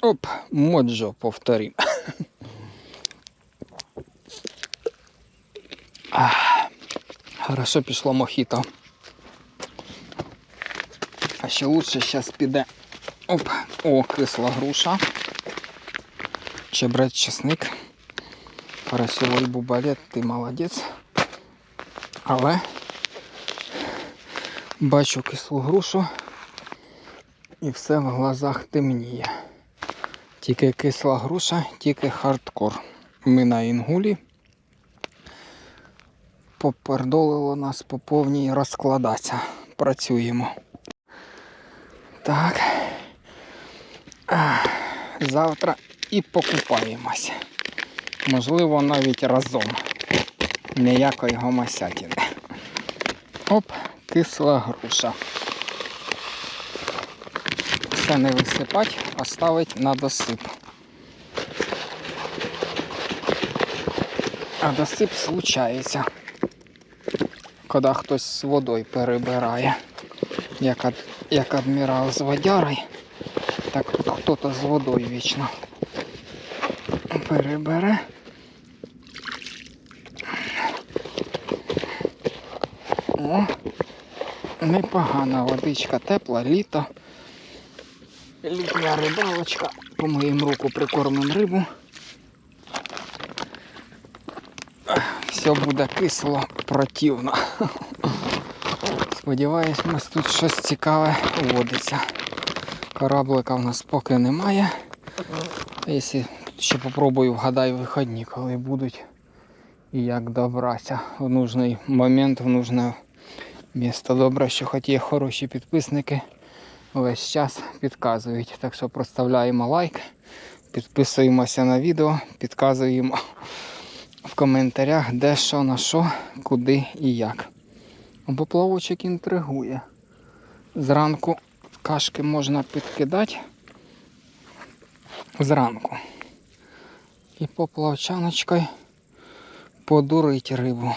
Оп, моджо повторім. Ах, Хорошо пішло мохіто. А ще лучше зараз піде. Оп, о, кисла груша. Чебрець чесник. Карасьовий бубалет, ти молодець. Але бачу кислу грушу і все в глазах темніє. Тільки кисла груша, тільки хардкор. Ми на інгулі. Попердолило нас по повній розкладатися. Працюємо. Так. Завтра і покупаємося. Можливо, навіть разом. Ніякої гомосятини. Оп, кисла груша. Все не висипать, а ставить на досип. А досип случається, коли хтось з водою перебирає. Як, як адмірал з водярою, так хто-то з водою вічно перебере. О, непогана водичка, тепла, літо. Літня рибалочка. Помиємо руку, прикормимо рибу. Все буде кисло, противно. Сподіваюсь, у нас тут щось цікаве водиться. Кораблика в нас поки немає. Якщо ще попробую вгадаю виходні, коли будуть і як добратися в нужний момент, в нужне місто. Добре, що хоч є хороші підписники, весь час підказують. Так що проставляємо лайк, підписуємося на відео, підказуємо в коментарях, де що на що, куди і як. Бо плавочок інтригує. Зранку кашки можна підкидати. Зранку. І поплавчаночкою подурить рибу.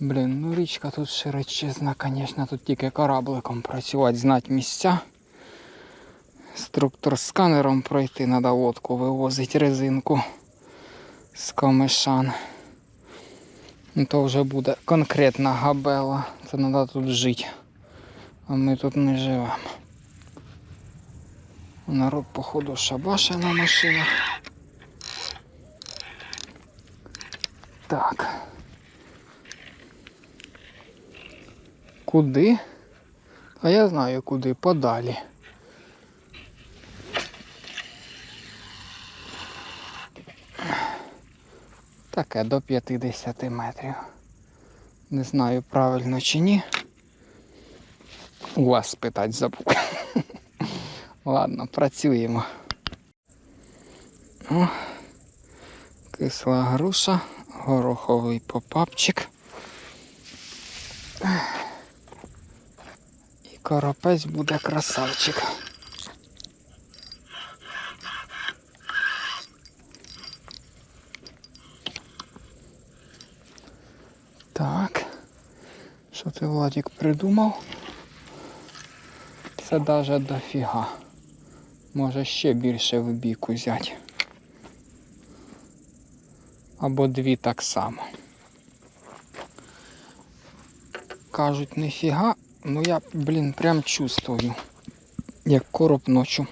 Блін, ну річка тут широчезна, звісно, тут тільки корабликом працювати, знати місця. Структур сканером пройти, треба лодку вивозити резинку з камешан. Ну то вже буде конкретна габела. Це треба тут жити. А ми тут не живемо. Народ, походу, шабаше на машинах. Так. Куди? А я знаю куди, подалі. Таке до 50 метрів. Не знаю правильно чи ні. У вас спитати забув. Ладно, працюємо. О, кисла груша, гороховий попапчик. І коропець буде красавчик. Так. Що ти, Владик, придумав? Це даже дофіга. Може ще більше в бік взяти. Або дві так само. Кажуть, ніфіга, ну я, блін, прям чувствую, як короб ночу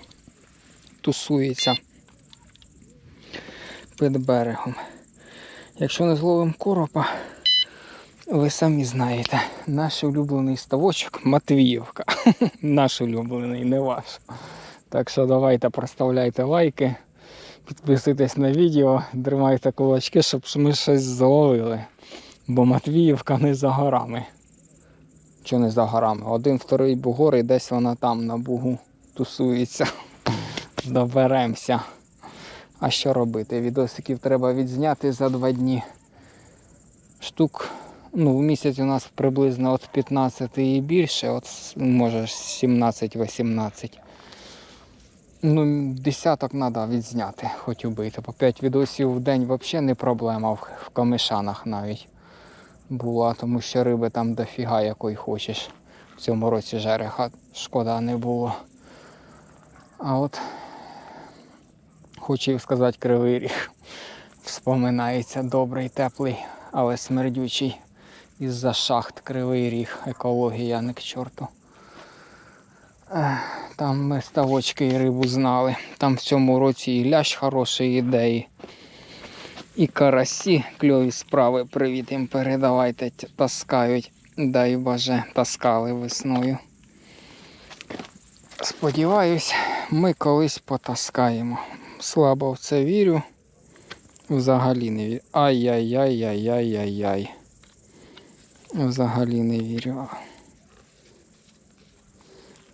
тусується під берегом. Якщо не зловимо коропа, ви самі знаєте, наш улюблений ставочок Матвіївка. наш улюблений, не ваш. Так що давайте проставляйте лайки, підписуйтесь на відео, тримайте кулачки, щоб ми щось зловили. Бо Матвіївка не за горами. Чи не за горами? Один, вторий бугор і десь вона там на бугу тусується. Доберемося. А що робити? Відосиків треба відзняти за два дні. Штук, ну, в місяць у нас приблизно від 15 і більше, от може 17-18. Ну, десяток треба відзняти, хоч убити. По 5 відосів в день взагалі не проблема в камишанах навіть була, тому що риби там дофіга якої хочеш. В цьому році жереха шкода не було. А от Хотів сказати кривий ріг. Вспоминається добрий, теплий, але смердючий. Із-за шахт кривий ріг. Екологія не к чорту. Там ми ставочки і рибу знали. Там в цьому році і лящ хорошої ідеї. І карасі кльові справи. Привіт їм передавайте, таскають. Дай Боже, таскали весною. Сподіваюсь, ми колись потаскаємо. Слабо в це вірю. Взагалі не вірю. Ай-яй-яй-яй-яй-яй-яй. Взагалі не вірю.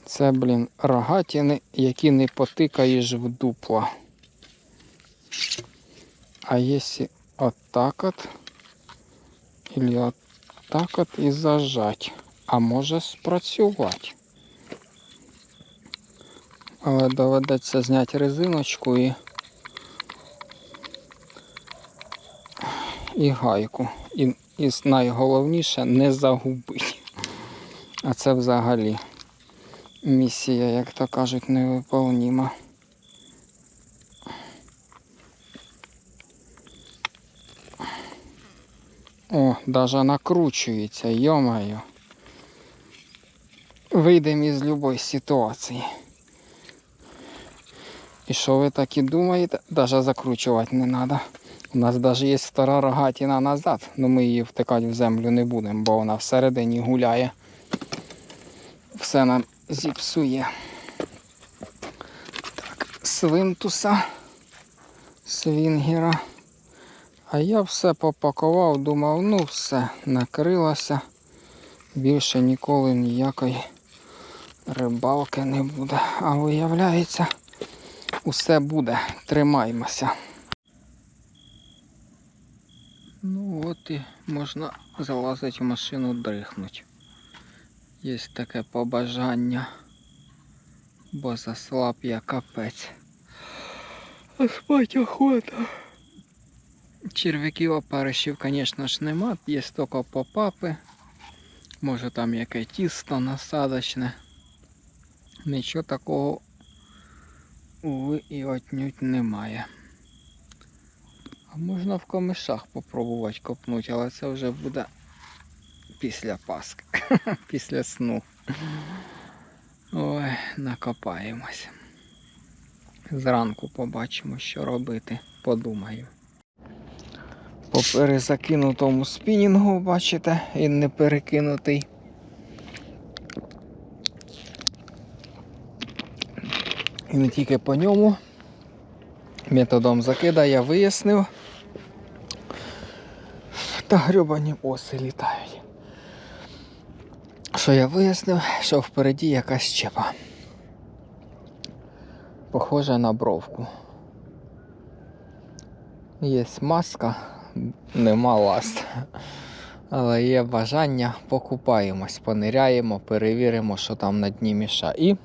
Це, блін, рогатіни, які не потикаєш в дупла. А якщо отак от, или отак от і зажать, а може спрацювати. Але доведеться зняти резиночку і, і гайку. І, і найголовніше не загубити. А це взагалі місія, як то кажуть, невиповніма. О, даже накручується, йомаю. Вийдемо із будь-якої ситуації. І що ви так і думаєте? Даже закручувати не треба. У нас навіть є стара рогатіна назад, але ми її втикати в землю не будемо, бо вона всередині гуляє. Все нам зіпсує. Так, свинтуса, свінгера. А я все попакував, думав, ну все, накрилося. Більше ніколи ніякої рибалки не буде. А виявляється, усе буде. Тримаймося. Ну от і можна залазити в машину дрихнуть. Є таке побажання. Бо заслаб я капець. А спать охота. Черв'яків опаришів, звісно ж, нема. Є тільки попапи. Може там яке тісто насадочне. Нічого такого уви і отнюдь немає. А можна в камишах попробувати копнути, але це вже буде після Пасхи, після сну. Ой, накопаємось. Зранку побачимо, що робити. Подумаю. По перезакинутому спінінгу, бачите, він не перекинутий. І не тільки по ньому. Методом закида я вияснив. Та грюбані оси літають. Що я вияснив, що впереді якась щепа. Похожа на бровку. Є маска, нема ласт. Але є бажання, покупаємось, пониряємо, перевіримо, що там на дні міша. І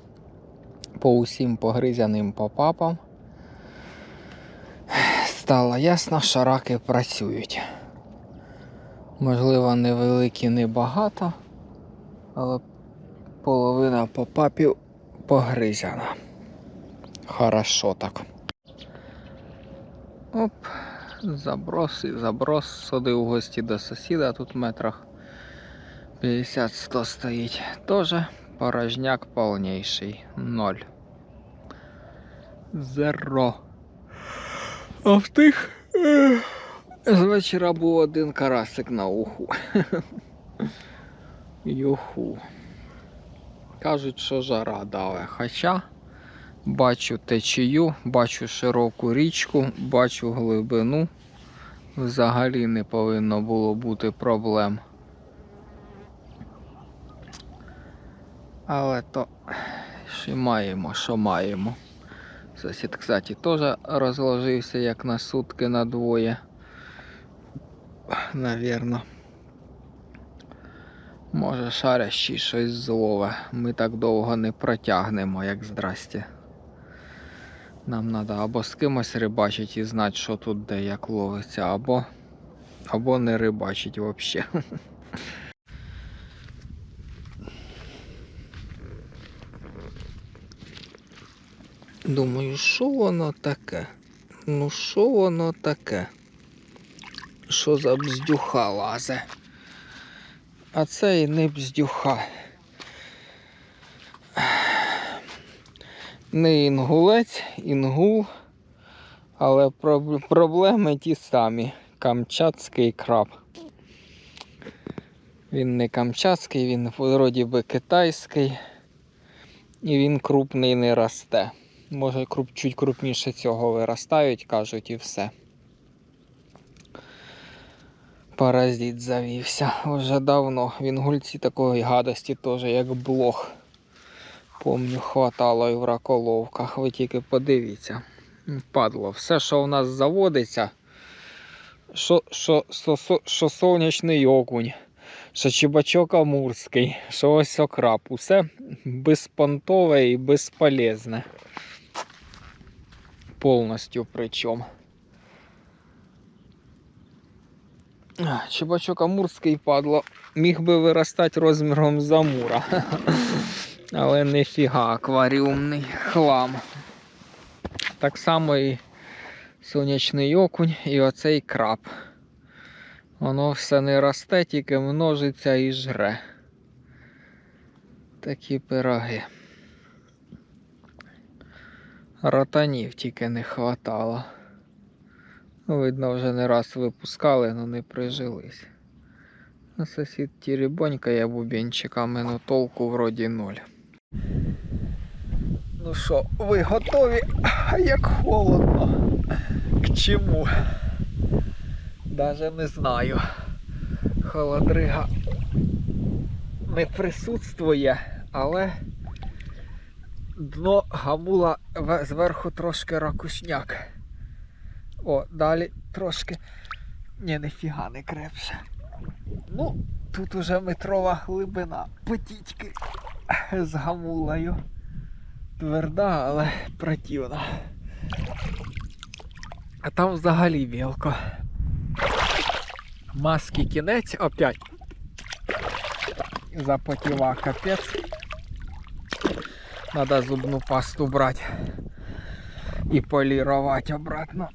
по усім погризяним попапам стало ясно, що раки працюють. Можливо, невеликі, не багато, але половина попапів погризяна. Хорошо так. Оп, заброс і заброс. Сходив у гості до сусіда, тут в метрах 50-100 стоїть. Тоже порожняк повніший. Ноль. Зеро. А в тих з вечора був один карасик на уху. Юху. Кажуть, що жара даве. Хоча бачу течію, бачу широку річку, бачу глибину. Взагалі не повинно було бути проблем. Але то ще маємо, що маємо. Сусід, кстати, теж розложився як на сутки на двоє. Навірно. Може шарящий щось злове. Ми так довго не протягнемо, як здрасте. Нам треба або з кимось рибачити і знати, що тут де як ловиться, або, або не рибачить взагалі. Думаю, що воно таке? Ну що воно таке? Що за бздюха лазе? А це і не бздюха. Не інгулець, інгул, але проблеми ті самі. Камчатський краб. Він не камчатський, він вроді би китайський. І він крупний не росте. Може, круп, чуть крупніше цього виростають, кажуть, і все. Паразит завівся. Вже давно. Він гульці такої гадості теж, як блох. Помню, хватало і в раколовках. Ви тільки подивіться. Падло. Все, що у нас заводиться, що, що, що, що, сонячний окунь, що чебачок амурський, що ось окраб. Усе безпонтове і безполезне. Повністю причому. Чебачок амурський падло. Міг би виростати розміром з амура. Але нефіга, акваріумний хлам. Так само і сонячний окунь і оцей краб. Воно все не росте, тільки множиться і жре. Такі пироги. Ротанів тільки не хватало. Ну, видно, вже не раз випускали, але не прижились. А сусід тірібонькає бубенчиками, но толку вроді ноль. Ну що, ви готові? Як холодно. К чому? Даже не знаю. Холодрига не присутствує, але дно гамула зверху трошки ракушняк. О, далі трошки. Ні, ніфіга не крепше. Ну, тут уже метрова глибина потічки з гамулою. Тверда, але противна. А там взагалі мілко. Маски кінець опять. Запотіва капець. Надо зубну пасту брати і полірувати обратно.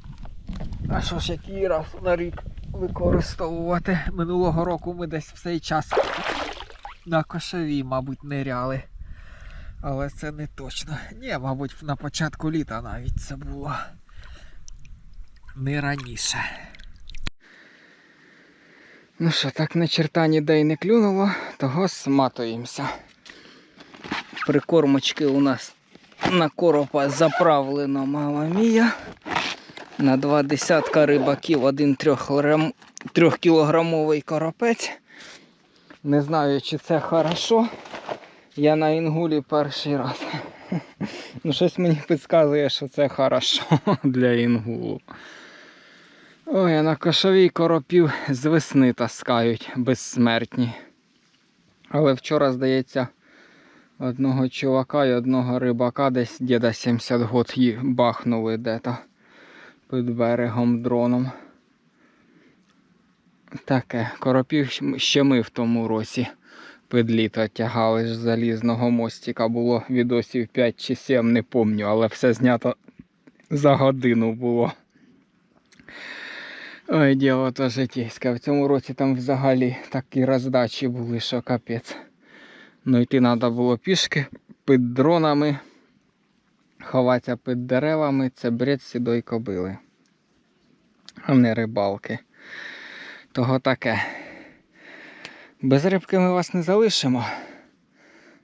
А що ж який раз на рік використовувати? Минулого року ми десь в цей час на кошові, мабуть, ниряли. Але це не точно. Ні, мабуть, на початку літа навіть це було. Не раніше. Ну що, так на черта ніде й не клюнуло, того сматуємося. Прикормочки у нас на коропа заправлено мама мія. На два десятка рибаків один трьохкілограмовий коропець. Не знаю, чи це хорошо. Я на інгулі перший раз. Ну, щось мені підказує, що це хорошо для інгулу. Ой, а на кошовій коропів з весни таскають безсмертні. Але вчора, здається, одного чувака і одного рибака десь діда 70 год їх бахнули де-то під берегом дроном. Таке, коропів ще ми в тому році під літо тягали з залізного мостика. Було відосів 5 чи 7, не помню, але все знято за годину було. Ой, діло то житейське. В цьому році там взагалі такі роздачі були, що капець. Ну йти треба було пішки під дронами, ховатися під деревами, це бред сідої кобили. А не рибалки. Того таке. Без рибки ми вас не залишимо.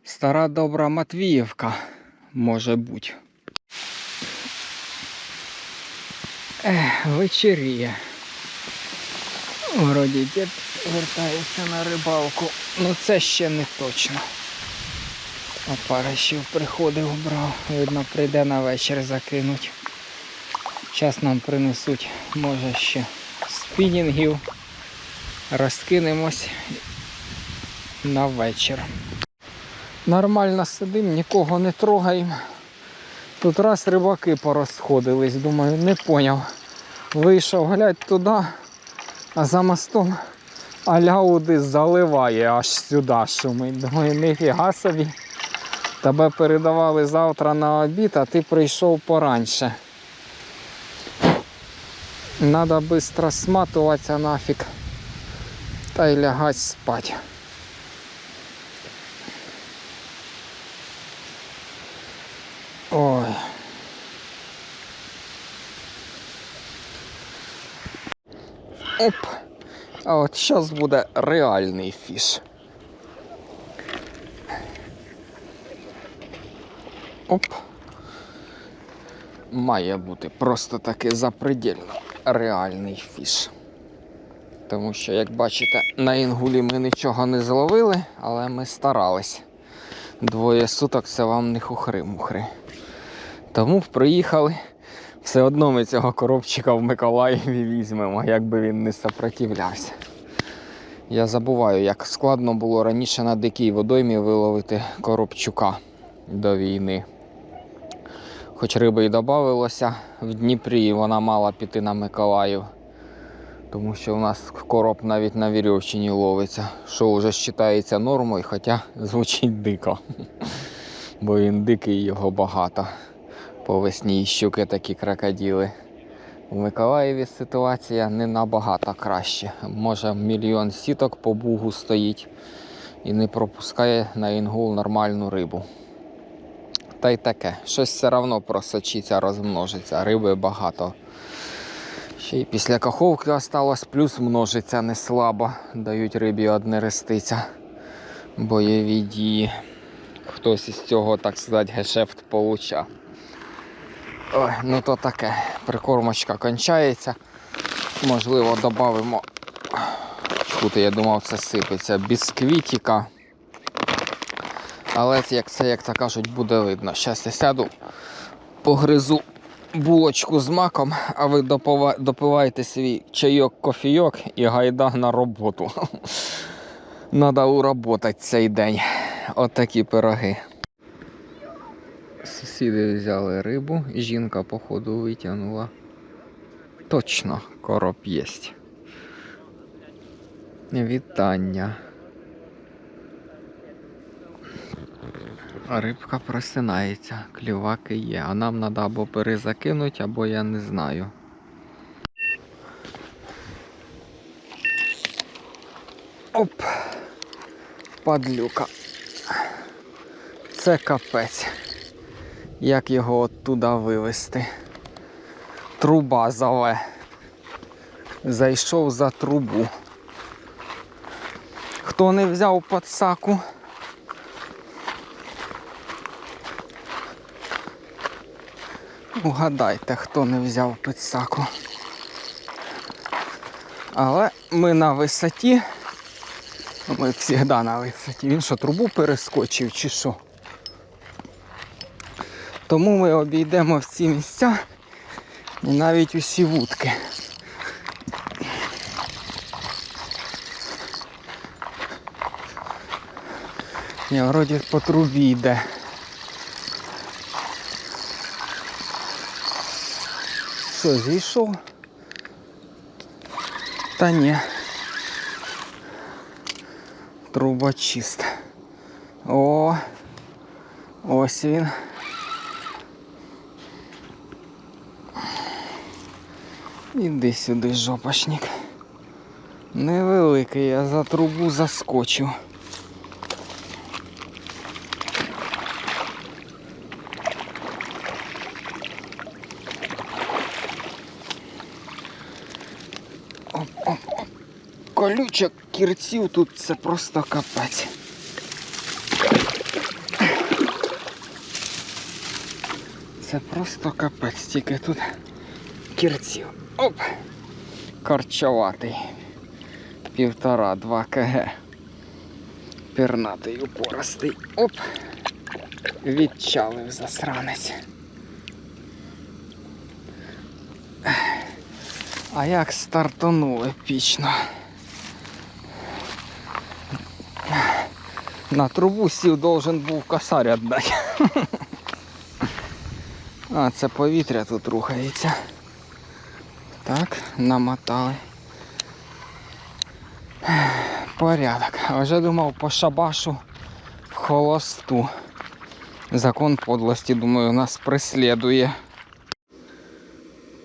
Стара добра Матвіївка може бути. Ех, вечеріє. Вроді дід вертається на рибалку. Ну це ще не точно. Опарищів приходив, брав. Видно, прийде на вечір закинуть. Час нам принесуть, може ще спінінгів. Розкинемось на вечір. Нормально сидим, нікого не трогаємо. Тут раз рибаки порозходились, думаю, не поняв. Вийшов глядь туди, а за мостом аляуди заливає аж сюди шумить. Думаю, ніфіга собі. Тебе передавали завтра на обід, а ти прийшов пораньше. Надо быстро сматываться нафиг. Та й лягать спать. Ой. Оп. А от зараз буде реальний фіш. Оп. Має бути просто таки запредельно реальний фіш. Тому що, як бачите, на інгулі ми нічого не зловили, але ми старались. Двоє суток це вам не хухри-мухри. Тому приїхали. Все одно ми цього коробчика в Миколаєві візьмемо, як би він не сопротивлявся. Я забуваю, як складно було раніше на дикій водоймі виловити коробчука до війни. Хоч риби й додавалося в Дніпрі, і вона мала піти на Миколаїв. Тому що у нас короб навіть на Вірьовщині ловиться, що вже вважається нормою, хоча звучить дико. Бо він дикий його багато. По весні і щуки такі крокодили. У Миколаєві ситуація не набагато краще. Може мільйон сіток по бугу стоїть і не пропускає на інгул нормальну рибу. Та й таке. Щось все одно просочиться, розмножиться. Риби багато. Ще й після каховки осталось, плюс множиться не слабо. Дають рибі одне рестиця. Бойові дії. Хтось із цього, так сказати, гешефт получав. Ой, ну то таке. Прикормочка кончається. Можливо, додамо. Тут я думав, це сипеться. Бісквітіка. Але це, як це, як то кажуть, буде видно. Зараз я сяду, погризу булочку з маком, а ви допива- допивайте свій чайок, кофійок і гайда на роботу. Надо уработати цей день. Отакі пироги. Сусіди взяли рибу, жінка, походу, витягнула. Точно, короб єсть. Вітання. Рибка просинається, кліваки є, а нам треба або перезакинути, або я не знаю. Оп! Падлюка. Це капець. Як його оттуда вивезти? Труба заве. Зайшов за трубу. Хто не взяв подсаку? Угадайте, хто не взяв підсаку. Але ми на висоті. Ми завжди на висоті. Він що, трубу перескочив чи що? Тому ми обійдемо всі місця і навіть усі вудки. Ні, вроді по трубі йде. Що, зійшов? Та ні. Труба чиста. О, ось він. Іди сюди, жопашник. Невеликий, я за трубу заскочив. Оп-оп-оп. Колючок кірців тут це просто капець. Це просто капець, тільки тут кірців. Оп! Корчоватий. Півтора-два кг. Пірнатий упоростий. Оп! Відчалив засранець. А як стартанули епічно. На трубу сів должен був косарь віддати. А, це повітря тут рухається. Так, намотали. Порядок. А вже думав по шабашу в холосту. Закон подлості, думаю, нас преслідує.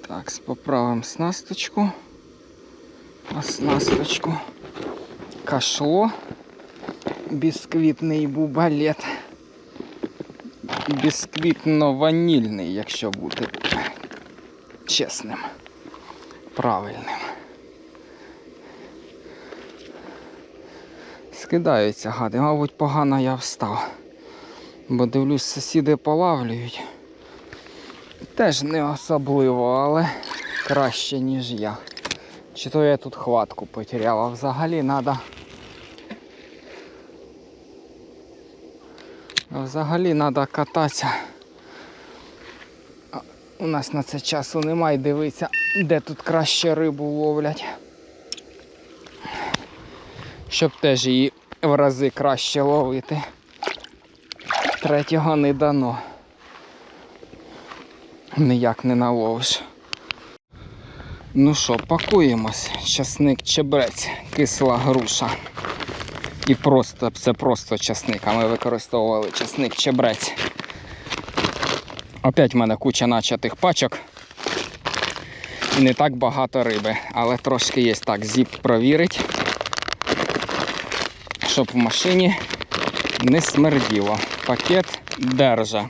Так, поправимо снасточку. Оснасточку. Кашло. Бісквітний бубалет. Бісквітно-ванільний, якщо бути чесним. Правильним. Скидаються гади. Мабуть, погано я встав. Бо дивлюсь, сусіди полавлюють. Теж не особливо, але краще, ніж я. Чи то я тут хватку потеряв, а взагалі треба. Взагалі треба кататися. У нас на це часу немає дивитися, де тут краще рибу ловлять. Щоб теж її в рази краще ловити. Третього не дано. Ніяк не наловиш. Ну що, пакуємось. Часник чебрець, кисла груша. І просто, це просто часник, а ми використовували часник чебрець. Опять в мене куча начатих пачок. І не так багато риби, але трошки є так, зіп провірить, щоб в машині не смерділо. Пакет держа.